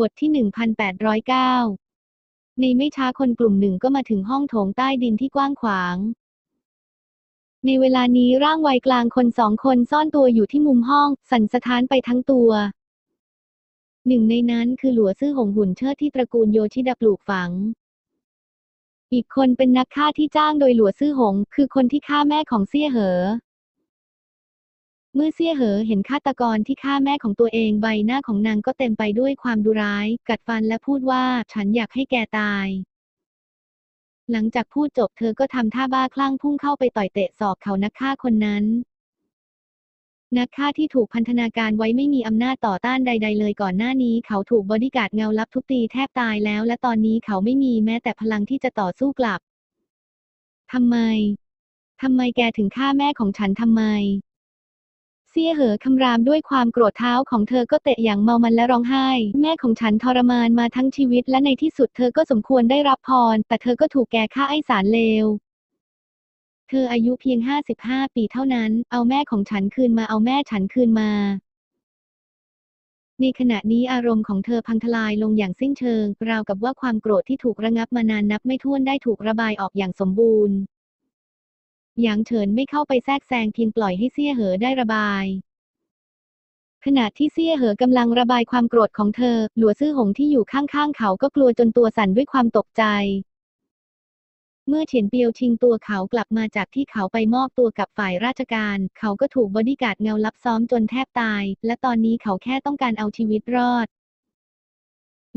บทที่ 1809 ในไม่ช้าคนกลุ่มหนึ่งก็มาถึงห้องโถงใต้ดินที่กว้างขวาง ในเวลานี้ร่างวัยกลางคนสองคนซ่อนตัวอยู่ที่มุมห้อง สั่นสะท้านไปทั้งตัว หนึ่งในนั้นคือหลัวซื่อหงหุ่นเชิดที่ตระกูลโยชิดาปลูกฝัง อีกคนเป็นนักฆ่าที่จ้างโดยหลัวซื่อหง คือคนที่ฆ่าแม่ของเซี่ยเหอ เมื่อเซี่ยเหอเห็นฆาตกรที่ฆ่าแม่ของตัวเองใบหน้าของนางก็เต็มไปด้วยความดุร้าย กัดฟันและพูดว่าฉันอยากให้แกตาย หลังจากพูดจบเธอก็ทำท่าบ้าคลั่งพุ่งเข้าไปต่อยเตะศอกเขานักฆ่าคนนั้นนักฆ่าที่ถูกพันธนาการไว้ไม่มีอำนาจต่อต้านใด ๆ เลยก่อนหน้านี้เขาถูกบอดี้การ์ดเงาลับทุบตีแทบตายแล้ว และตอนนี้เขาไม่มีแม้แต่พลังที่จะต่อสู้กลับ ทำไม ทำไมแกถึงฆ่าแม่ของฉันทำไม เซี่ยเหอคำรามด้วยความโกรธเท้าของเธอก็เตะอย่างเมามันและร้องไห้ แม่ของฉันทรมานมาทั้งชีวิตและในที่สุดเธอก็สมควรได้รับพร แต่เธอก็ถูกแกฆ่าไอ้สารเลวเธออายุเพียง 55 ปีเท่านั้น เอาแม่ของฉันคืนมาเอาแม่ฉันคืนมาในขณะนี้อารมณ์ของเธอพังทลายลงอย่างสิ้นเชิง ราวกับว่าความโกรธที่ถูกระงับมานานนับไม่ถ้วนได้ถูกระบายออกอย่างสมบูรณ์ หยางเฉินไม่เข้าไปแทรกแซงเพียงปล่อยให้เซี่ยเหอได้ระบายขณะที่เซี่ยเหอกำลังระบายความโกรธของเธอ หลัวซื่อหงที่อยู่ข้างๆเขาก็กลัวจนตัวสั่นด้วยความตกใจ เมื่อเฉียนเปียวชิงตัวเขากลับมาจากที่เขาไปมอบตัวกับฝ่ายราชการ เขาก็ถูกบอดี้การ์ดเงาลับซ้อมจนแทบตาย และตอนนี้เขาแค่ต้องการเอาชีวิตรอด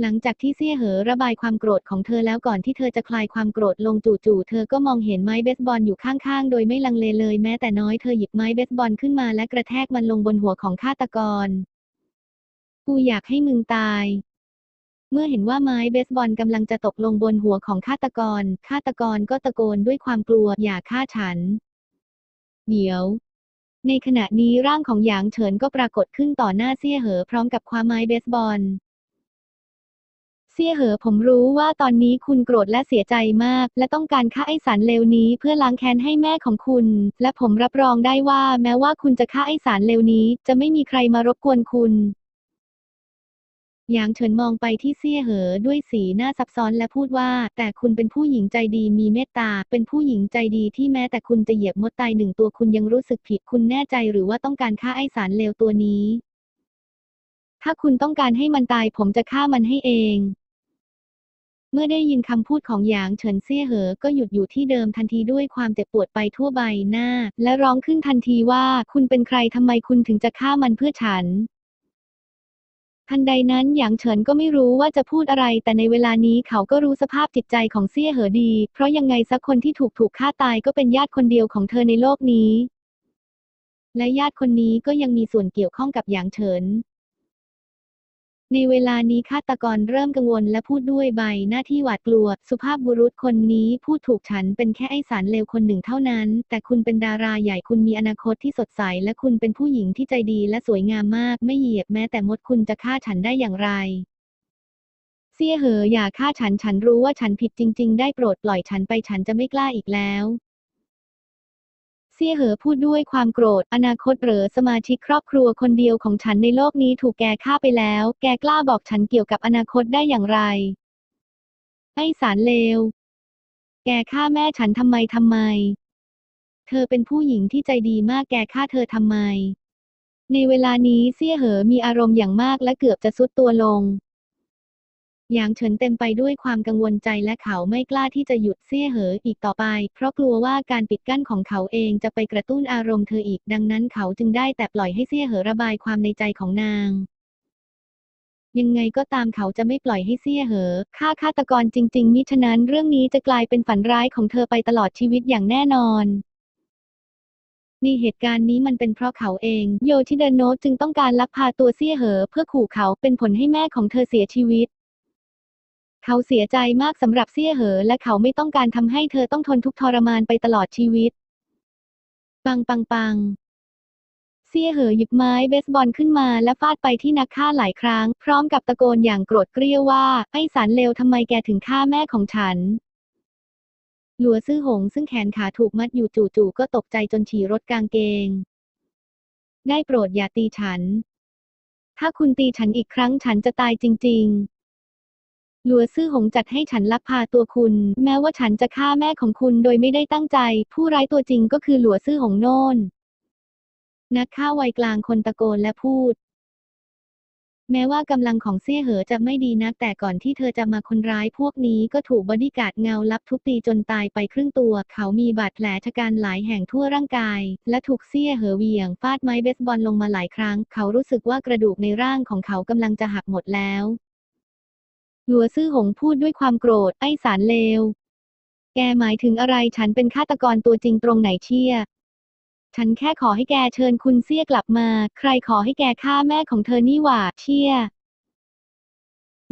หลังจากที่เซี่ยเหอระบายความโกรธของเธอแล้วก่อนที่เธอจะคลายความโกรธลงจู่ๆ เธอก็มองเห็นไม้เบสบอลอยู่ข้างๆ โดยไม่ลังเลเลยแม้แต่น้อยเธอหยิบไม้เบสบอลขึ้นมาและกระแทกมันลงบนหัวของฆาตกร กูอยากให้มึงตาย เมื่อเห็นว่าไม้เบสบอลกำลังจะตกลงบนหัวของฆาตกร ฆาตกรก็ตะโกนด้วยความกลัวอย่าฆ่าฉัน เดี๋ยวในขณะนี้ร่างของหยางเฉินก็ปรากฏขึ้นต่อหน้าเซี่ยเหอพร้อมกับคว้าไม้เบสบอล เซี่ยเหอผมรู้ว่าตอนนี้คุณโกรธและเสียใจมาก และต้องการฆ่าไอสารเลวนี้เพื่อล้างแค้นให้แม่ของคุณ และผมรับรองได้ว่าแม้ว่าคุณจะฆ่าไอสารเลวนี้ จะไม่มีใครมารบกวนคุณหยางเฉินมองไปที่เซี่ยเหอด้วยสีหน้าซับซ้อนและพูดว่า แต่คุณเป็นผู้หญิงใจดีมีเมตตา เป็นผู้หญิงใจดีที่แม้แต่คุณจะเหยียบมดตายหนึ่งตัวคุณยังรู้สึกผิดคุณแน่ใจหรือว่าต้องการฆ่าไอสารเลวตัวนี้ ถ้าคุณต้องการให้มันตายผมจะฆ่ามันให้เอง เมื่อได้ยินคำพูดของหยางเฉินเซี่ยเหอ ก็หยุดอยู่ที่เดิมทันทีด้วยความเจ็บปวดไปทั่วใบหน้า และร้องขึ้นทันทีว่าคุณเป็นใครทำไมคุณถึงจะฆ่ามันเพื่อฉัน ทันใดนั้นหยางเฉินก็ไม่รู้ว่าจะพูดอะไร แต่ในเวลานี้เขาก็รู้สภาพจิตใจของเซี่ยเหอดี เพราะยังไงสักคนที่ถูกถูกฆ่าตายก็เป็นญาติคนเดียวของเธอในโลกนี้ และญาติคนนี้ก็ยังมีส่วนเกี่ยวข้องกับหยางเฉิน ในเวลานี้ฆาตกรเริ่มกังวลและพูดด้วยใบหน้าที่หวาดกลัว สุภาพบุรุษคนนี้พูดถูกฉันเป็นแค่ไอสารเลวคนหนึ่งเท่านั้น แต่คุณเป็นดาราใหญ่คุณมีอนาคตที่สดใส และคุณเป็นผู้หญิงที่ใจดีและสวยงามมาก ไม่เหยียบแม้แต่มดคุณจะฆ่าฉันได้อย่างไรเซี่ยเหออย่าฆ่าฉันฉันรู้ว่าฉันผิดจริง ๆ ได้โปรดปล่อยฉันไปฉันจะไม่กล้าอีกแล้ว เซี่ยเหอพูดด้วยความโกรธ อนาคตเหรอสมาชิกครอบครัวคนเดียวของฉันในโลกนี้ถูกแกฆ่าไปแล้ว แกกล้าบอกฉันเกี่ยวกับอนาคตได้อย่างไร ไอ้สารเลว แกฆ่าแม่ฉันทำไมทำไม เธอเป็นผู้หญิงที่ใจดีมากแกฆ่าเธอทำไม ในเวลานี้เซี่ยเหอมีอารมณ์อย่างมากและเกือบจะซุดตัวลง หยางเฉินเต็มไปด้วยความกังวลใจและเขาไม่กล้าที่จะหยุดเซี่ยเหออีกต่อไป เพราะกลัวว่าการปิดกั้นของเขาเองจะไปกระตุ้นอารมณ์เธออีก ดังนั้นเขาจึงได้แต่ปล่อยให้เซี่ยเหอระบายความในใจของนางยังไงก็ตามเขาจะไม่ปล่อยให้เซี่ยเหอฆ่าฆาตกรจริง ๆ มิฉะนั้นเรื่องนี้จะกลายเป็นฝันร้ายของเธอไปตลอดชีวิตอย่างแน่นอนในเหตุการณ์นี้มันเป็นเพราะเขาเอง โยชิเดโนะจึงต้องการลักพาตัวเซี่ยเหอเพื่อขู่เขาเป็นผลให้แม่ของเธอเสียชีวิต เขาเสียใจมากสำหรับเซี่ยเหอ และเขาไม่ต้องการทำให้เธอต้องทนทุกทรมานไปตลอดชีวิต ปังปังปังเซี่ยเหอหยิบไม้เบสบอลขึ้นมาและฟาดไปที่นักฆ่าหลายครั้ง พร้อมกับตะโกนอย่างโกรธเกรี้ยวว่า ไอ้สารเลวทำไมแกถึงฆ่าแม่ของฉัน หลัวซื่อหงซึ่งแขนขาถูกมัดอยู่จู่ๆก็ตกใจจนฉี่รถกางเกง ได้โปรดอย่าตีฉัน ถ้าคุณตีฉันอีกครั้งฉันจะตายจริงๆ ลัวซื่อหงจัดให้ฉันลักพาตัวคุณ แม้ว่าฉันจะฆ่าแม่ของคุณโดยไม่ได้ตั้งใจ ผู้ร้ายตัวจริงก็คือหลัวซื่อหงโน่น นักฆ่าวัยกลางคนตะโกนและพูด แม้ว่ากำลังของเซี่ยเหอจะไม่ดีนักแต่ก่อนที่เธอจะมาคนร้ายพวกนี้ก็ถูกบอดี้การ์ดเงาลับทุบตีจนตายไปครึ่งตัว เขามีบาดแผลชะกันหลายแห่งทั่วร่างกาย และถูกเซี่ยเหอเหวี่ยงฟาดไม้เบสบอลลงมาหลายครั้ง เขารู้สึกว่ากระดูกในร่างของเขากำลังจะหักหมดแล้ว หลัวซื่อหงพูดด้วยความโกรธ ไอ้สารเลว แกหมายถึงอะไรฉันเป็นฆาตกรตัวจริงตรงไหนเชี่ย ฉันแค่ขอให้แกเชิญคุณเซี่ยกลับมา ใครขอให้แกฆ่าแม่ของเธอนี่หว่าเชี่ย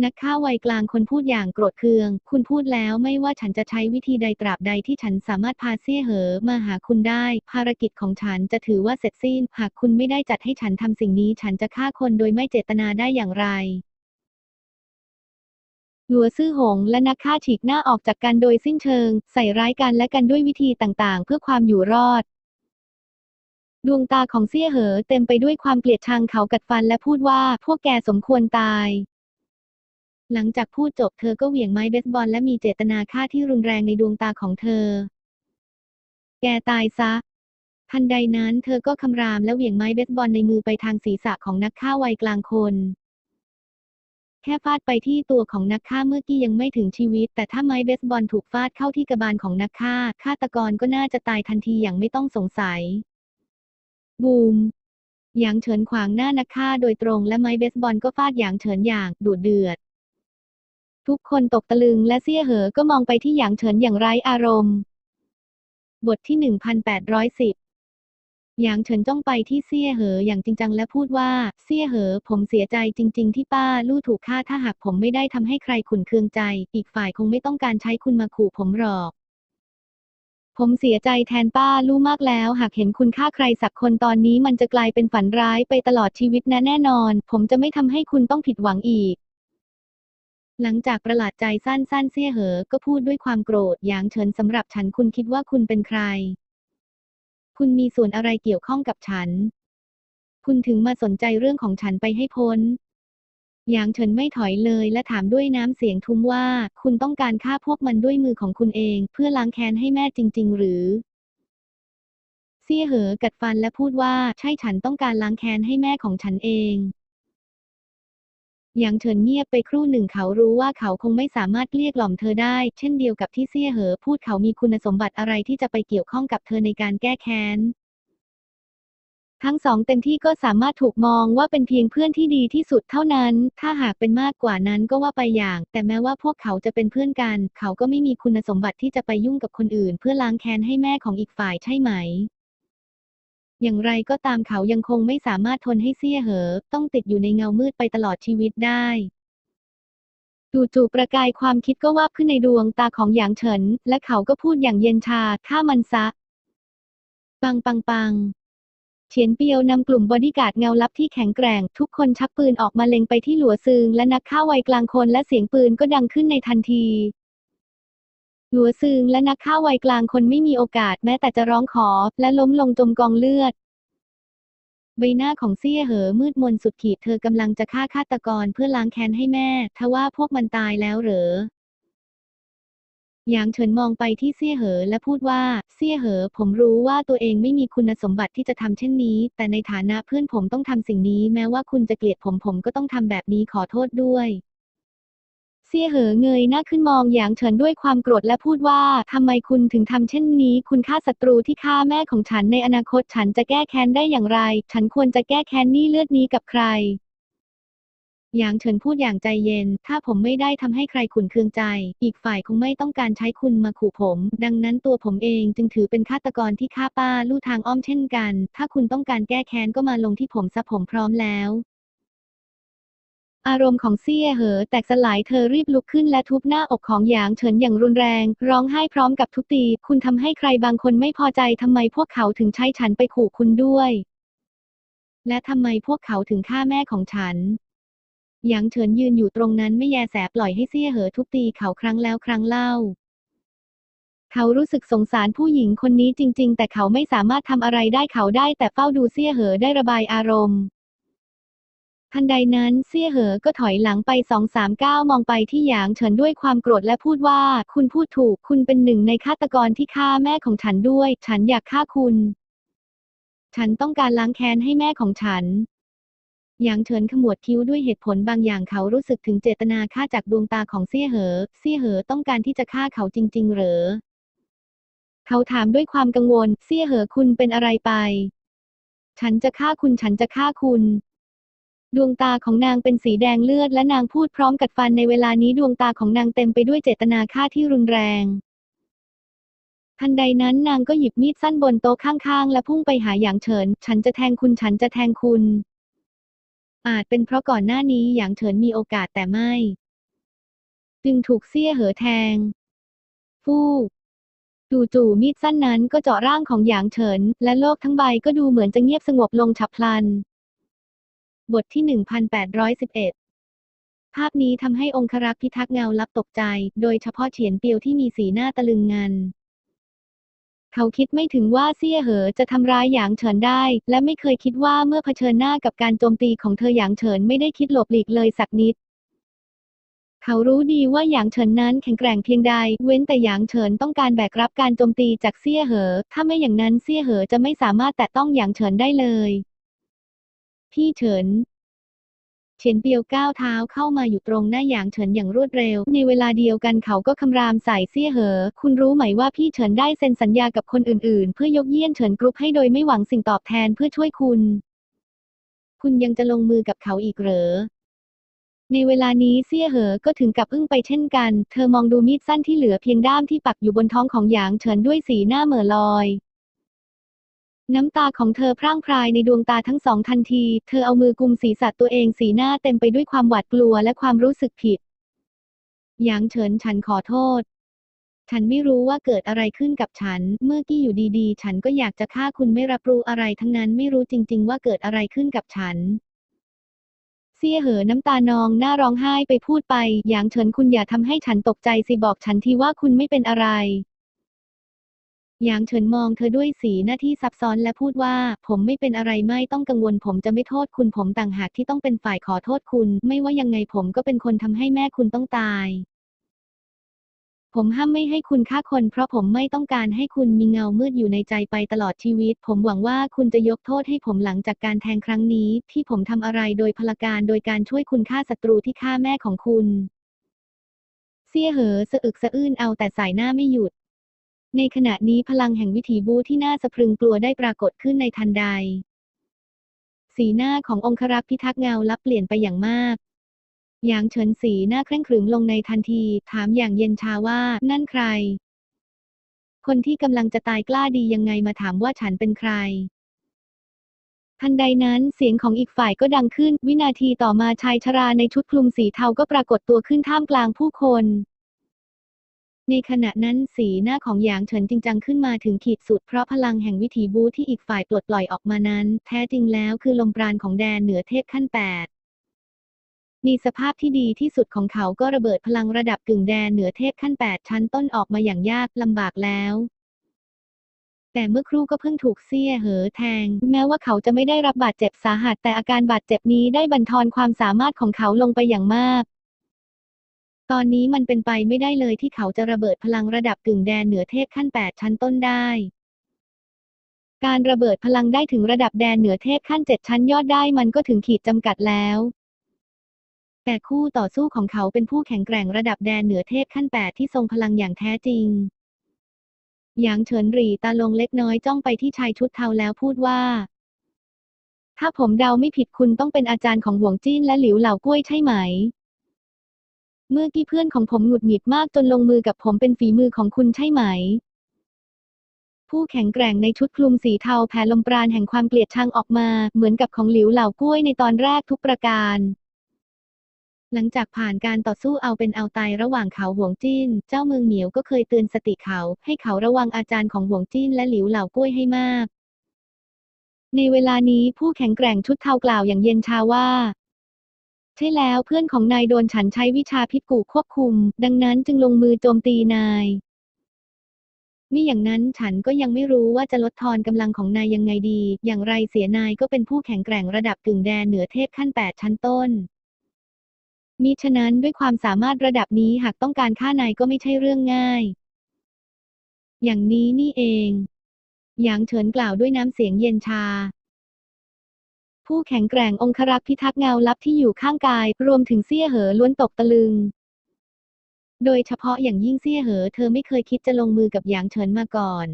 นักฆ่าวัยกลางคนพูดอย่างโกรธเคือง คุณพูดแล้วไม่ว่าฉันจะใช้วิธีใดตราบใดที่ฉันสามารถพาเซี่ยเหอมาหาคุณได้ ภารกิจของฉันจะถือว่าเสร็จสิ้น หากคุณไม่ได้จัดให้ฉันทำสิ่งนี้ ฉันจะฆ่าคนโดยไม่เจตนาได้อย่างไร หลัวซื่อหงและนักฆ่าฉีกหน้าออกจากกันโดยสิ้นเชิง ใส่ร้ายกันและกันด้วยวิธีต่างๆ เพื่อความอยู่รอด ดวงตาของเซี่ยเหอเต็มไปด้วยความเกลียดชังเขากัดฟันและพูดว่าพวกแกสมควรตาย หลังจากพูดจบเธอก็เหวี่ยงไม้เบสบอลและมีเจตนาฆ่าที่รุนแรงในดวงตาของเธอ แกตายซะทันใดนั้นเธอก็คำรามและเหวี่ยงไม้เบสบอลในมือไปทางศีรษะของนักฆ่าวัยกลางคน แค่ฟาดไปที่ตัวของนักฆ่าเมื่อกี้ยังไม่ถึงชีวิต แต่ถ้าไม้เบสบอลถูกฟาดเข้าที่กระบาลของนักฆ่าฆาตกรก็น่าจะตายทันทีอย่างไม่ต้องสงสัย บูมหยางเฉินขวางหน้านักฆ่าโดยตรงและไม้เบสบอลก็ฟาดหยางเฉินอย่างดุเดือด ทุกคนตกตะลึงและเซี่ยเหอก็มองไปที่หยางเฉินอย่างไร้อารมณ์ บทที่ 1810 หยางเฉินจ้องไปที่เซี่ยเหออย่างจริงจังและพูดว่า เซี่ยเหอ ผมเสียใจจริง ๆ ที่ป้าลู่ถูกฆ่าถ้าหากผมไม่ได้ทำให้ใครขุนเคืองใจ อีกฝ่ายคงไม่ต้องการใช้คุณมาขู่ผมหรอก ผมเสียใจแทนป้าลู่มากแล้ว หากเห็นคุณฆ่าใครสักคนตอนนี้มันจะกลายเป็นฝันร้ายไปตลอดชีวิตนะแน่นอน ผมจะไม่ทำให้คุณต้องผิดหวังอีกหลังจากประหลาดใจสั้นๆเซี่ยเหอ ก็พูดด้วยความโกรธหยางเฉินสำหรับฉันคุณคิดว่าคุณเป็นใคร คุณมีส่วนอะไรเกี่ยวข้องกับฉัน คุณถึงมาสนใจเรื่องของฉันไปให้พ้น หยางเฉินไม่ถอยเลยและถามด้วยน้ำเสียงทุ้มว่า คุณต้องการฆ่าพวกมันด้วยมือของคุณเอง เพื่อล้างแค้นให้แม่จริง ๆ หรือเซี่ยเหอกัดฟันและพูดว่าใช่ฉันต้องการล้างแค้นให้แม่ของฉันเอง หยางเฉินเงียบไปครู่หนึ่งเขารู้ว่าเขาคงไม่สามารถเกลี้ยกล่อมเธอได้ เช่นเดียวกับที่เซี่ยเหอพูดเขามีคุณสมบัติอะไรที่จะไปเกี่ยวข้องกับเธอในการแก้แค้น ทั้งสองเต็มที่ก็สามารถถูกมองว่าเป็นเพียงเพื่อนที่ดีที่สุดเท่านั้น ถ้าหากเป็นมากกว่านั้นก็ว่าไปอย่าง แต่แม้ว่าพวกเขาจะเป็นเพื่อนกัน เขาก็ไม่มีคุณสมบัติที่จะไปยุ่งกับคนอื่น เพื่อล้างแค้นให้แม่ของอีกฝ่ายใช่ไหม อย่างไรก็ตามเขายังคงไม่สามารถทนให้เซี่ยเหอ ต้องติดอยู่ในเงามืดไปตลอดชีวิตได้จู่ๆประกายความคิดก็วาบขึ้นในดวงตาของหยางเฉิน และเขาก็พูดอย่างเย็นชาฆ่ามันซะ ปังปังปังเฉียนเปียวนำกลุ่มบอดี้การ์ดเงาลับที่แข็งแกร่ง ทุกคนชักปืนออกมาเล็งไปที่หลัวซึงและนักฆ่าวัยกลางคนและเสียงปืนก็ดังขึ้นในทันที หลัวซึงและนักฆ่าวัยกลางคนไม่มีโอกาสแม้แต่จะร้องขอ และล้มลงจมกองเลือด ใบหน้าของเซี่ยเหอมืดมนสุดขีดเธอกำลังจะฆ่าฆาตกรเพื่อล้างแค้นให้แม่ทว่าพวกมันตายแล้วเหรอหยางเฉินมองไปที่เซี่ยเหอและพูดว่า เซี่ยเหอ ผมรู้ว่าตัวเองไม่มีคุณสมบัติที่จะทำเช่นนี้ แต่ในฐานะเพื่อนผมต้องทำสิ่งนี้ แม้ว่าคุณจะเกลียดผมผมก็ต้องทำแบบนี้ขอโทษด้วย เซี่ยเหอเงยหน้าขึ้นมองหยางเฉินด้วยความโกรธและพูดว่าทำไมคุณถึงทำเช่นนี้ คุณฆ่าศัตรูที่ฆ่าแม่ของฉันในอนาคตฉันจะแก้แค้นได้อย่างไร ฉันควรจะแก้แค้นนี้เลือดนี้กับใครหยางเฉินพูดอย่างใจเย็น ถ้าผมไม่ได้ทำให้ใครขุนเคืองใจ อีกฝ่ายคงไม่ต้องการใช้คุณมาขู่ผม ดังนั้นตัวผมเองจึงถือเป็นฆาตกรที่ฆ่าป้าลู่ทางอ้อมเช่นกัน ถ้าคุณต้องการแก้แค้นก็มาลงที่ผมซะผมพร้อมแล้ว อารมณ์ของเซี่ยเหอแตกสลายเธอรีบลุกขึ้นและทุบหน้าอกของหยางเฉินอย่างรุนแรง ร้องไห้พร้อมกับทุบตี คุณทำให้ใครบางคนไม่พอใจทำไมพวกเขาถึงใช้ฉันไปขู่คุณด้วย และทำไมพวกเขาถึงฆ่าแม่ของฉันหยางเฉินยืนอยู่ตรงนั้นไม่แยแสปล่อยให้เซี่ยเหอทุบตีเขาครั้งแล้วครั้งเล่า เขารู้สึกสงสารผู้หญิงคนนี้จริง ๆ แต่เขาไม่สามารถทำอะไรได้เขาได้แต่เฝ้าดูเซี่ยเหอได้ระบายอารมณ์ ทันใดนั้นเซี่ยเหอก็ถอยหลังไปสองสามก้าวมองไปที่หยางเฉินด้วยความโกรธและพูดว่า คุณพูดถูกคุณเป็นหนึ่งในฆาตกรที่ฆ่าแม่ของฉันด้วย ฉันอยากฆ่าคุณ ฉันต้องการล้างแค้นให้แม่ของฉันหยางเฉินขมวดคิ้วด้วยเหตุผลบางอย่างเขารู้สึกถึงเจตนาฆ่าจากดวงตาของเซี่ยเหอเซี่ยเหอต้องการที่จะฆ่าเขาจริง ๆ เหรอ เขาถามด้วยความกังวลเซี่ยเหอคุณเป็นอะไรไป ฉันจะฆ่าคุณฉันจะฆ่าคุณ ดวงตาของนางเป็นสีแดงเลือดและนางพูดพร้อมกัดฟันในเวลานี้ดวงตาของนางเต็มไปด้วยเจตนาฆ่าที่รุนแรง ทันใดนั้นนางก็หยิบมีดสั้นบนโต๊ะข้างๆ และพุ่งไปหาหยางเฉิน ฉันจะแทงคุณฉันจะแทงคุณ อาจเป็นเพราะก่อนหน้านี้หยางเฉินมีโอกาสแต่ไม่ จึงถูกเซี่ยเหอแทง ฟู่จู่ๆมีดสั้นนั้นก็เจาะร่างของหยางเฉิน และโลกทั้งใบก็ดูเหมือนจะเงียบสงบลงฉับพลัน บทที่ 1811 ภาพนี้ทำให้องครักษ์พิทักษ์เงาลับตกใจ โดยเฉพาะเฉียนเปียวที่มีสีหน้าตะลึงงัน เขาคิดไม่ถึงว่าเซี่ยเหอจะทำร้ายหยางเฉินได้ และไม่เคยคิดว่าเมื่อเผชิญหน้ากับการโจมตีของเธอหยางเฉินไม่ได้คิดหลบหลีกเลยสักนิด เขารู้ดีว่าหยางเฉินนั้นแข็งแกร่งเพียงใด เว้นแต่หยางเฉินต้องการแบกรับการโจมตีจากเซี่ยเหอ ถ้าไม่อย่างนั้นเซี่ยเหอจะไม่สามารถแตะต้องหยางเฉินได้เลย พี่เฉินเฉียนเปียวก้าวเท้าเข้ามาอยู่ตรงหน้าหยางเฉินอย่างรวดเร็ว ในเวลาเดียวกันเขาก็คำรามใส่เซี่ยเหอ คุณรู้ไหมว่าพี่เฉินได้เซ็นสัญญากับคนอื่นๆ เพื่อยกเยี่ยนเฉินกรุ๊ปให้โดยไม่หวังสิ่งตอบแทนเพื่อช่วยคุณ คุณยังจะลงมือกับเขาอีกเหรอ ในเวลานี้เซี่ยเหอก็ถึงกับอึ้งไปเช่นกัน เธอมองดูมีดสั้นที่เหลือเพียงด้ามที่ปักอยู่บนท้องของหยางเฉินด้วยสีหน้าเหม่อลอย น้ำตาของเธอพร่างพรายในดวงตาทั้งสองทันที เธอเอามือกุมศีรษะตัวเองสีหน้าเต็มไปด้วยความหวาดกลัวและความรู้สึกผิด หยางเฉินฉันขอโทษ ฉันไม่รู้ว่าเกิดอะไรขึ้นกับฉัน เมื่อกี้อยู่ดีๆ ฉันก็อยากจะฆ่าคุณไม่รับรู้อะไรทั้งนั้นไม่รู้จริง ๆ ว่าเกิดอะไรขึ้นกับฉันเซี่ยเหอน้ำตานองหน้าร้องไห้ไปพูดไป หยางเฉินคุณอย่าทำให้ฉันตกใจสิบอกฉันทีว่าคุณไม่เป็นอะไร หยางเฉินมองเธอด้วยสีหน้าที่ซับซ้อนและพูดว่า ผมไม่เป็นอะไรไม่ต้องกังวล ผมจะไม่โทษคุณผมต่างหากที่ต้องเป็นฝ่ายขอโทษคุณ ไม่ว่ายังไงผมก็เป็นคนทำให้แม่คุณต้องตาย ผมห้ามไม่ให้คุณฆ่าคน เพราะผมไม่ต้องการให้คุณมีเงามืดอยู่ในใจไปตลอดชีวิต ผมหวังว่าคุณจะยกโทษให้ผมหลังจากการแทงครั้งนี้ ที่ผมทำอะไรโดยพลการโดยการช่วยคุณฆ่าศัตรูที่ฆ่าแม่ของคุณเซี่ยเหอสะอึกสะอื้นเอาแต่สายหน้าไม่หยุด ในขณะนี้พลังแห่งวิถีบูที่น่าสะพรึงกลัวได้ปรากฏขึ้นในทันใด สีหน้าขององครักษ์พิทักษ์เงาลับเปลี่ยนไปอย่างมาก หยางเฉินสีหน้าเคร่งขรึมลงในทันที ถามอย่างเย็นชาว่านั่นใคร คนที่กำลังจะตายกล้าดียังไงมาถามว่าฉันเป็นใคร ทันใดนั้นเสียงของอีกฝ่ายก็ดังขึ้น วินาทีต่อมาชายชราในชุดคลุมสีเทาก็ปรากฏตัวขึ้นท่ามกลางผู้คน ในขณะนั้นสีหน้าของหยางเฉินจริงจังขึ้นมาถึงขีดสุดเพราะพลังแห่งวิถีบูที่อีกฝ่ายปลดปล่อยออกมานั้น แท้จริงแล้วคือลมปราณของแดนเหนือเทพขั้นแปดมีสภาพที่ดีที่สุดของเขาก็ระเบิดพลังระดับกึ่งแดนเหนือเทพขั้นแปดชั้นต้นออกมาอย่างยากลำบากแล้วแต่เมื่อครู่ก็เพิ่งถูกเซี่ยเหอแทง แม้ว่าเขาจะไม่ได้รับบาดเจ็บสาหัส แต่อาการบาดเจ็บนี้ได้บั่นทอนความสามารถของเขาลงไปอย่างมาก ตอนนี้มันเป็นไปไม่ได้เลยที่เขาจะระเบิดพลังระดับกึ่งแดนเหนือเทพขั้นแปดชั้นต้นได้ การระเบิดพลังได้ถึงระดับแดนเหนือเทพขั้นเจ็ดชั้นยอดได้มันก็ถึงขีดจำกัดแล้ว แต่คู่ต่อสู้ของเขาเป็นผู้แข็งแกร่งระดับแดนเหนือเทพขั้นแปดที่ทรงพลังอย่างแท้จริง หยางเฉินหรี่ตาลงเล็กน้อยจ้องไปที่ชายชุดเทาแล้วพูดว่า ถ้าผมเดาไม่ผิดคุณต้องเป็นอาจารย์ของหวงจิ้นและหลิวเหล่ากล้วยใช่ไหม เมื่อกี้เพื่อนของผมหงุดหงิดมากจนลงมือกับผมเป็นฝีมือของคุณใช่ไหม ผู้แข็งแกร่งในชุดคลุมสีเทาแผ่ลมปราณแห่งความเกลียดชังออกมา เหมือนกับของหลิวเหล่ากล้วยในตอนแรกทุกประการ หลังจากผ่านการต่อสู้เอาเป็นเอาตายระหว่างเขาหวงจิ้น เจ้าเมืองเหมียวก็เคยเตือนสติเขา ให้เขาระวังอาจารย์ของหวงจิ้นและหลิวเหล่ากล้วยให้มากในเวลานี้ผู้แข็งแกร่งชุดเทากล่าวอย่างเย็นชาว่า ใช่แล้วเพื่อนของนายโดนฉันใช้วิชาพิษกูควบคุม ดังนั้นจึงลงมือโจมตีนายมิอย่างนั้นฉันก็ยังไม่รู้ว่าจะลดทอนกำลังของนายยังไงดี อย่างไรเสียนายก็เป็นผู้แข็งแกร่งระดับกึ่งแดนเหนือเทพขั้นแปดชั้นต้น มิฉะนั้นด้วยความสามารถระดับนี้หากต้องการฆ่านายก็ไม่ใช่เรื่องง่าย อย่างนี้นี่เอง หยางเฉินกล่าวด้วยน้ำเสียงเย็นชา ผู้แข็งแกร่งองครักษ์พิทักษ์เงาลับที่อยู่ข้างกาย รวมถึงเซี่ยเหอล้วนตกตะลึง โดยเฉพาะอย่างยิ่งเซี่ยเหอเธอไม่เคยคิดจะลงมือกับหยางเฉินมาก่อน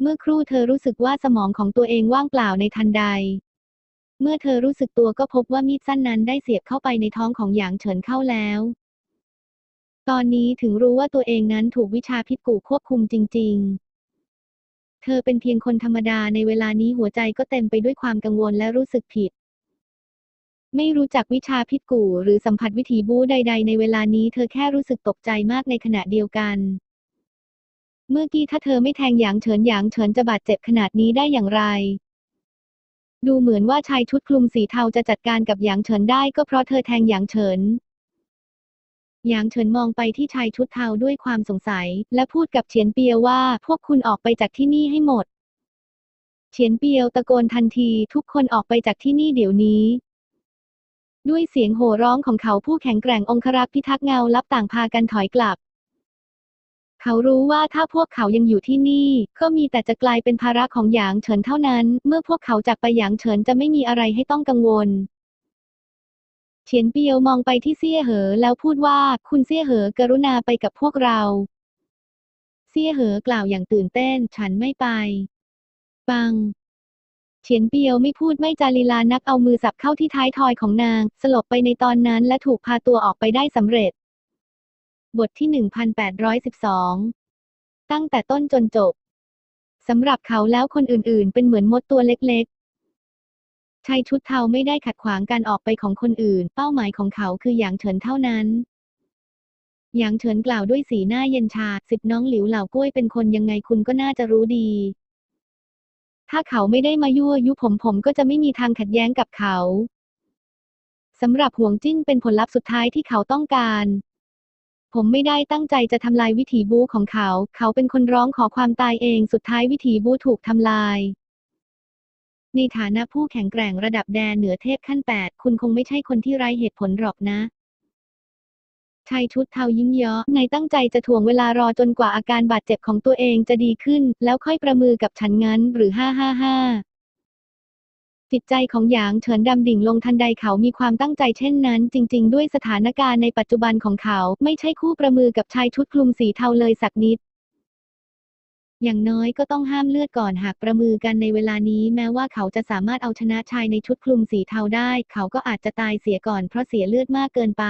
เมื่อครู่เธอรู้สึกว่าสมองของตัวเองว่างเปล่าในทันใด เมื่อเธอรู้สึกตัวก็พบว่ามีดสั้นนั้นได้เสียบเข้าไปในท้องของหยางเฉินเข้าแล้ว ตอนนี้ถึงรู้ว่าตัวเองนั้นถูกวิชาพิษกูควบคุมจริง ๆ เธอเป็นเพียงคนธรรมดาในเวลานี้หัวใจก็เต็มไปด้วยความกังวลและรู้สึกผิด ไม่รู้จักวิชาพิษกูหรือสัมผัสวิถีบูใด ๆ ในเวลานี้เธอแค่รู้สึกตกใจมากในขณะเดียวกัน เมื่อกี้ถ้าเธอไม่แทงหยางเฉินหยางเฉินจะบาดเจ็บขนาดนี้ได้อย่างไรดูเหมือนว่าชายชุดคลุมสีเทาจะจัดการกับหยางเฉินได้ก็เพราะเธอแทงหยางเฉิน หยางเฉินมองไปที่ชายชุดเทาด้วยความสงสัย และพูดกับเฉียนเปียวว่าพวกคุณออกไปจากที่นี่ให้หมด เฉียนเปียวตะโกนทันทีทุกคนออกไปจากที่นี่เดี๋ยวนี้ ด้วยเสียงโห่ร้องของเขาผู้แข็งแกร่งองครักษ์พิทักษ์เงาลับต่างพากันถอยกลับ เขารู้ว่าถ้าพวกเขายังอยู่ที่นี่ ก็มีแต่จะกลายเป็นภาระของหยางเฉินเท่านั้น เมื่อพวกเขาจากไปหยางเฉินจะไม่มีอะไรให้ต้องกังวล เฉียนเปียวมองไปที่เซี่ยเหอแล้วพูดว่าคุณเซี่ยเหอกรุณาไปกับพวกเรา เซี่ยเหอกล่าวอย่างตื่นเต้น ฉันไม่ไป ปัง เฉียนเปียวไม่พูดไม่จาลีลานักเอามือสับเข้าที่ท้ายทอยของนาง สลบไปในตอนนั้นและถูกพาตัวออกไปได้สำเร็จ บทที่ 1812 ตั้งแต่ต้นจนจบสำหรับเขาแล้วคนอื่นๆ เป็นเหมือนมดตัวเล็ก ชายชุดเทาไม่ได้ขัดขวางการออกไปของคนอื่น เป้าหมายของเขาคือหยางเฉินเท่านั้นหยางเฉินกล่าวด้วยสีหน้าเย็นชาสิบน้องหลิวเหล่ากล้วยเป็นคนยังไงคุณก็น่าจะรู้ดี ถ้าเขาไม่ได้มายั่วยุผมผมก็จะไม่มีทางขัดแย้งกับเขาสำหรับห่วงจิ้นเป็นผลลัพธ์สุดท้ายที่เขาต้องการ ผมไม่ได้ตั้งใจจะทำลายวิถีบูของเขา เขาเป็นคนร้องขอความตายเอง สุดท้ายวิถีบูถูกทำลาย ในฐานะผู้แข็งแกร่งระดับแดนเหนือเทพขั้นแปดคุณคงไม่ใช่คนที่ไร้เหตุผลหรอกนะชายชุดเทายิ้มเยาะในตั้งใจจะถ่วงเวลารอจนกว่าอาการบาดเจ็บของตัวเองจะดีขึ้น แล้วค่อยประมือกับฉันงั้นหรือห้าห้าห้าจิตใจของหยางเฉินดำดิ่งลงทันใดเขามีความตั้งใจเช่นนั้น จริง ๆ ด้วยสถานการณ์ในปัจจุบันของเขา ไม่ใช่คู่ประมือกับชายชุดคลุมสีเทาเลยสักนิด อย่างน้อยก็ต้องห้ามเลือดก่อนหากประมือกันในเวลานี้ แม้ว่าเขาจะสามารถเอาชนะชายในชุดคลุมสีเทาได้ เขาก็อาจจะตายเสียก่อนเพราะเสียเลือดมากเกินไป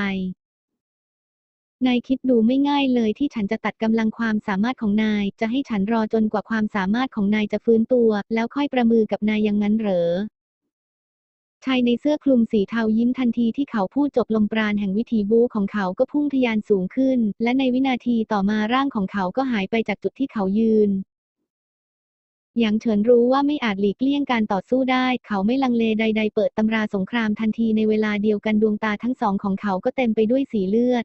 นายคิดดูไม่ง่ายเลยที่ฉันจะตัดกำลังความสามารถของนาย จะให้ฉันรอจนกว่าความสามารถของนายจะฟื้นตัว แล้วค่อยประมือกับนายอย่างนั้นเหรอ ชายในเสื้อคลุมสีเทายิ้มทันทีที่เขาพูดจบลมปราณแห่งวิถีบูของเขาก็พุ่งทะยานสูงขึ้น และในวินาทีต่อมาร่างของเขาก็หายไปจากจุดที่เขายืนหยางเฉินรู้ว่าไม่อาจหลีกเลี่ยงการต่อสู้ได้ เขาไม่ลังเลใด ๆ เปิดตำราสงครามทันทีในเวลาเดียวกันดวงตาทั้งสองของเขาก็เต็มไปด้วยสีเลือด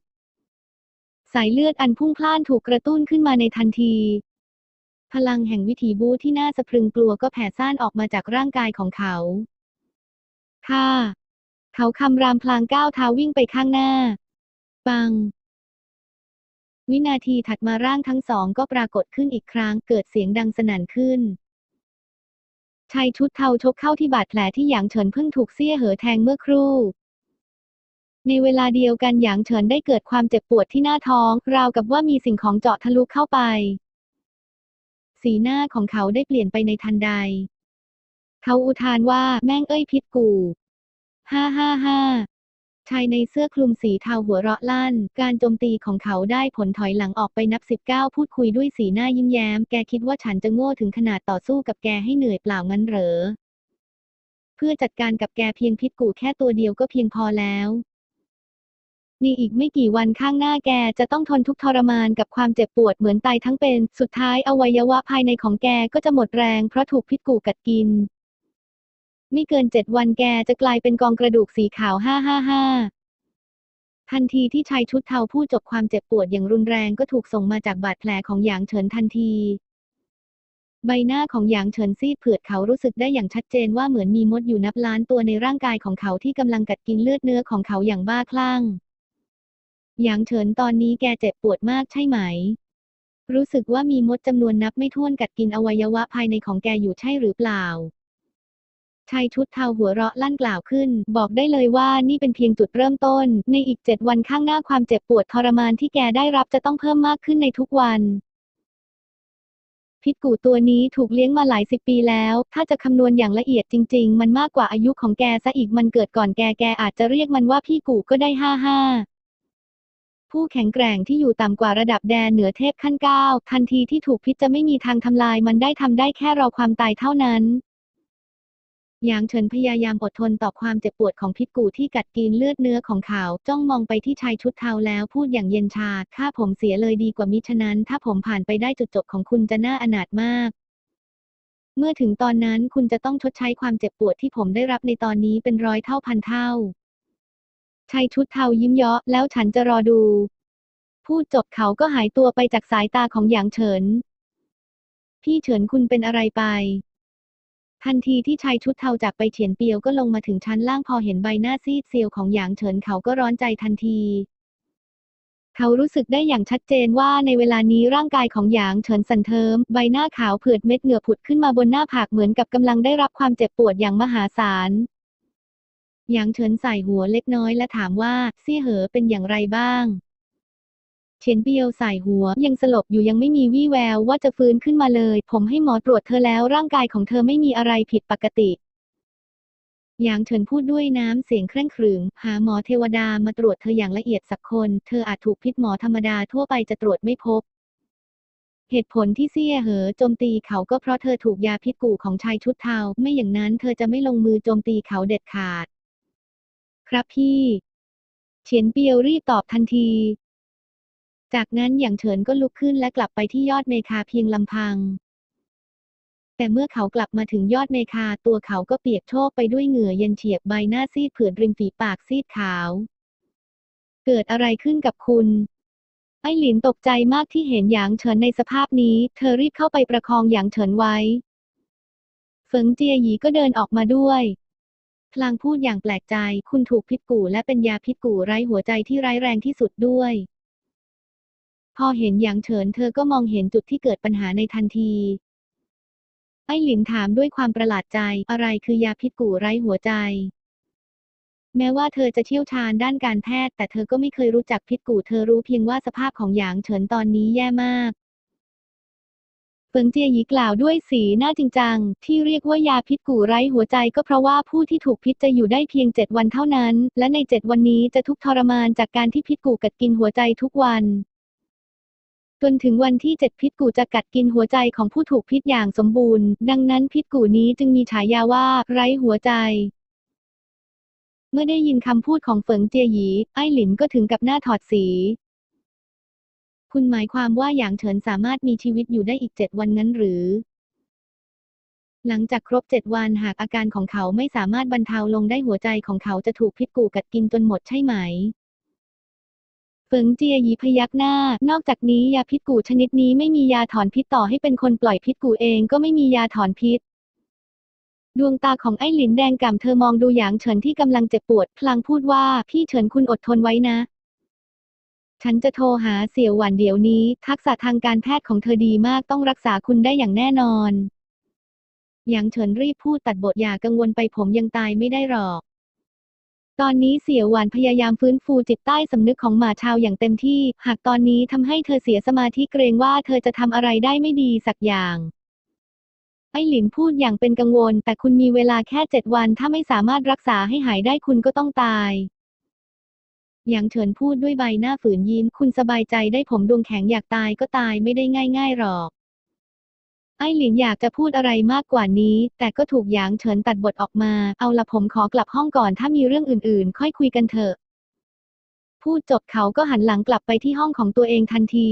สายเลือดอันพุ่งพล่านถูกกระตุ้นขึ้นมาในทันที พลังแห่งวิถีบูที่น่าสะพรึงกลัวก็แผ่ซ่านออกมาจากร่างกายของเขา ค่ะเขาคำรามพลางก้าวเท้าวิ่งไปข้างหน้า ปัง วินาทีถัดมาร่างทั้งสองก็ปรากฏขึ้นอีกครั้ง เกิดเสียงดังสนั่นขึ้นชายชุดเทาชกเข้าที่บาดแผลที่หยางเฉินเพิ่งถูกเสี้ยเหอแทงเมื่อครู่ ในเวลาเดียวกันหยางเฉินได้เกิดความเจ็บปวดที่หน้าท้อง ราวกับว่ามีสิ่งของเจาะทะลุเข้าไป สีหน้าของเขาได้เปลี่ยนไปในทันใด เขาอุทานว่าแม่งเอ้ยพิษกู ฮ่าฮ่าฮ่าชายในเสื้อคลุมสีเทาหัวเราะลั่น การโจมตีของเขาได้ผลถอยหลังออกไปนับสิบก้าพูดคุยด้วยสีหน้ายิ้มแย้ม แกคิดว่าฉันจะโง่ถึงขนาดต่อสู้กับแกให้เหนื่อยเปล่างั้นเหรอ เพื่อจัดการกับแกเพียงพิษกูแค่ตัวเดียวก็เพียงพอแล้วนี่อีกไม่กี่วันข้างหน้าแกจะต้องทนทุกทรมานกับความเจ็บปวดเหมือนตายทั้งเป็น สุดท้ายอวัยวะภายในของแกก็จะหมดแรงเพราะถูกพิษกูกัดกิน ไม่เกินเจ็ดวันแกจะกลายเป็นกองกระดูกสีขาวห้าห้าห้าทันทีที่ชายชุดเทาพูดจบความเจ็บปวดอย่างรุนแรงก็ถูกส่งมาจากบาดแผลของหยางเฉินทันที ใบหน้าของหยางเฉินซีดเผือดเขารู้สึกได้อย่างชัดเจนว่าเหมือนมีมดอยู่นับล้านตัวในร่างกายของเขาที่กำลังกัดกินเลือดเนื้อของเขาอย่างบ้าคลั่งหยางเฉินตอนนี้แกเจ็บปวดมากใช่ไหม รู้สึกว่ามีมดจำนวนนับไม่ถ้วนกัดกินอวัยวะภายในของแกอยู่ใช่หรือเปล่า ชายชุดเทาหัวเราะลั่นกล่าวขึ้น บอกได้เลยว่านี่เป็นเพียงจุดเริ่มต้น ในอีกเจ็ดวันข้างหน้าความเจ็บปวดทรมานที่แกได้รับจะต้องเพิ่มมากขึ้นในทุกวันพิษกูตัวนี้ถูกเลี้ยงมาหลายสิบปีแล้ว ถ้าจะคำนวณอย่างละเอียดจริง ๆ มันมากกว่าอายุของแกซะอีก มันเกิดก่อนแก แกอาจจะเรียกมันว่าพี่กูก็ได้ห้าห้า ผู้แข็งแกร่งที่อยู่ต่ำกว่าระดับแดนเหนือเทพขั้นเก้าทันทีที่ถูกพิษจะไม่มีทางทำลายมันได้ทำได้แค่รอความตายเท่านั้น หยางเฉินพยายามอดทนต่อความเจ็บปวดของพิษกูที่กัดกินเลือดเนื้อของเขา จ้องมองไปที่ชายชุดเทาแล้วพูดอย่างเย็นชา ถ้าผมเสียเลยดีกว่ามิฉะนั้น ถ้าผมผ่านไปได้จุดจบของคุณจะน่าอนาถมาก เมื่อถึงตอนนั้นคุณจะต้องชดใช้ความเจ็บปวดที่ผมได้รับในตอนนี้เป็นร้อยเท่าพันเท่า ชายชุดเทายิ้มเยาะแล้วฉันจะรอดู พูดจบเขาก็หายตัวไปจากสายตาของหยางเฉิน พี่เฉินคุณเป็นอะไรไป ทันทีที่ชายชุดเทาจากไปเฉียนเปียวก็ลงมาถึงชั้นล่างพอเห็นใบหน้าซีดเซียวของหยางเฉินเขาก็ร้อนใจทันที เขารู้สึกได้อย่างชัดเจนว่าในเวลานี้ร่างกายของหยางเฉินสันเทิม ใบหน้าขาวเผือดเม็ดเหงื่อผุดขึ้นมาบนหน้าผากเหมือนกับกำลังได้รับความเจ็บปวดอย่างมหาศาลหยางเฉินใส่หัวเล็กน้อยและถามว่าเซี่ยเหอเป็นอย่างไรบ้าง เฉียนเปียวใส่หัว ยังสลบอยู่ยังไม่มีวี่แววว่าจะฟื้นขึ้นมาเลย ผมให้หมอตรวจเธอแล้วร่างกายของเธอไม่มีอะไรผิดปกติหยางเฉินพูดด้วยน้ำเสียงเคร่งขรึม หาหมอเทวดามาตรวจเธออย่างละเอียดสักคน เธออาจถูกพิษหมอธรรมดาทั่วไปจะตรวจไม่พบ เหตุผลที่เซี่ยเหอโจมตีเขาก็เพราะเธอถูกยาพิษกูของชายชุดเทา ไม่อย่างนั้นเธอจะไม่ลงมือโจมตีเขาเด็ดขาด ครับพี่ เฉียนเปียวรีบตอบทันที จากนั้นอย่างเฉินก็ลุกขึ้นและกลับไปที่ยอดเมคาเพียงลำพัง แต่เมื่อเขากลับมาถึงยอดเมคาตัวเขาก็เปียกโชกไปด้วยเหงื่อเย็นเฉียบใบหน้าซีดเผือดริมฝีปากซีดขาว เกิดอะไรขึ้นกับคุณ ไอ้หลินตกใจมากที่เห็นหยางเฉินในสภาพนี้ เธอรีบเข้าไปประคองหยางเฉินไว้ เฟิงเจียหยีก็เดินออกมาด้วยพลางพูดอย่างแปลกใจ คุณถูกพิษกูและเป็นยาพิษกูไร้หัวใจที่ร้ายแรงที่สุดด้วย พอเห็นหยางเฉินเธอก็มองเห็นจุดที่เกิดปัญหาในทันที ไอ้หลินถามด้วยความประหลาดใจ อะไรคือยาพิษกูไร้หัวใจ แม้ว่าเธอจะเชี่ยวชาญด้านการแพทย์ แต่เธอก็ไม่เคยรู้จักพิษกูเธอรู้เพียงว่าสภาพของหยางเฉินตอนนี้แย่มากเฟิงเจียหยีกล่าวด้วยสีหน้าจริงจัง ที่เรียกว่ายาพิษกูไร้หัวใจก็เพราะว่าผู้ที่ถูกพิษจะอยู่ได้เพียงเจ็ดวันเท่านั้น และในเจ็ดวันนี้จะทุกทรมานจากการที่พิษกูกัดกินหัวใจทุกวัน จนถึงวันที่เจ็ดพิษกูจะกัดกินหัวใจของผู้ถูกพิษอย่างสมบูรณ์ ดังนั้นพิษกูนี้จึงมีฉายาว่าไร้หัวใจ เมื่อได้ยินคำพูดของเฟิงเจียหยีไอ้หลินก็ถึงกับหน้าถอดสี คุณหมายความว่าหยางเฉินสามารถมีชีวิตอยู่ได้อีกเจ็ดวันงั้นหรือ หลังจากครบเจ็ดวันหากอาการของเขาไม่สามารถบรรเทาลงได้หัวใจของเขาจะถูกพิษกูกัดกินจนหมดใช่ไหม ฟิงเจียหยีพยักหน้า นอกจากนี้ยาพิษกูชนิดนี้ไม่มียาถอนพิษต่อให้เป็นคนปล่อยพิษกูเองก็ไม่มียาถอนพิษ ดวงตาของไอ้หลินแดงก่ำเธอมองดูหยางเฉินที่กำลังเจ็บปวด พลางพูดว่าพี่เฉินคุณอดทนไว้นะ ฉันจะโทรหาเสี่ยวหวันเดี๋ยวนี้ ทักษะทางการแพทย์ของเธอดีมากต้องรักษาคุณได้อย่างแน่นอนหยางเฉินรีบพูดตัดบทอย่ากังวลไปผมยังตายไม่ได้หรอก ตอนนี้เสี่ยหวานพยายามฟื้นฟูจิตใต้สำนึกของหมาชาวอย่างเต็มที่ หากตอนนี้ทำให้เธอเสียสมาธิเกรงว่าเธอจะทำอะไรได้ไม่ดีสักอย่าง ไอ้หลินพูดอย่างเป็นกังวล แต่คุณมีเวลาแค่เจ็ดวันถ้าไม่สามารถรักษาให้หายได้คุณก็ต้องตายหยางเฉินพูดด้วยใบหน้าฝืนยิ้มคุณสบายใจได้ผมดวงแข็งอยากตายก็ตายไม่ได้ง่ายๆหรอก ไอ้หลินอยากจะพูดอะไรมากกว่านี้ แต่ก็ถูกหยางเฉินตัดบทออกมา เอาละผมขอกลับห้องก่อนถ้ามีเรื่องอื่นๆ ค่อยคุยกันเถอะ พูดจบเขาก็หันหลังกลับไปที่ห้องของตัวเองทันที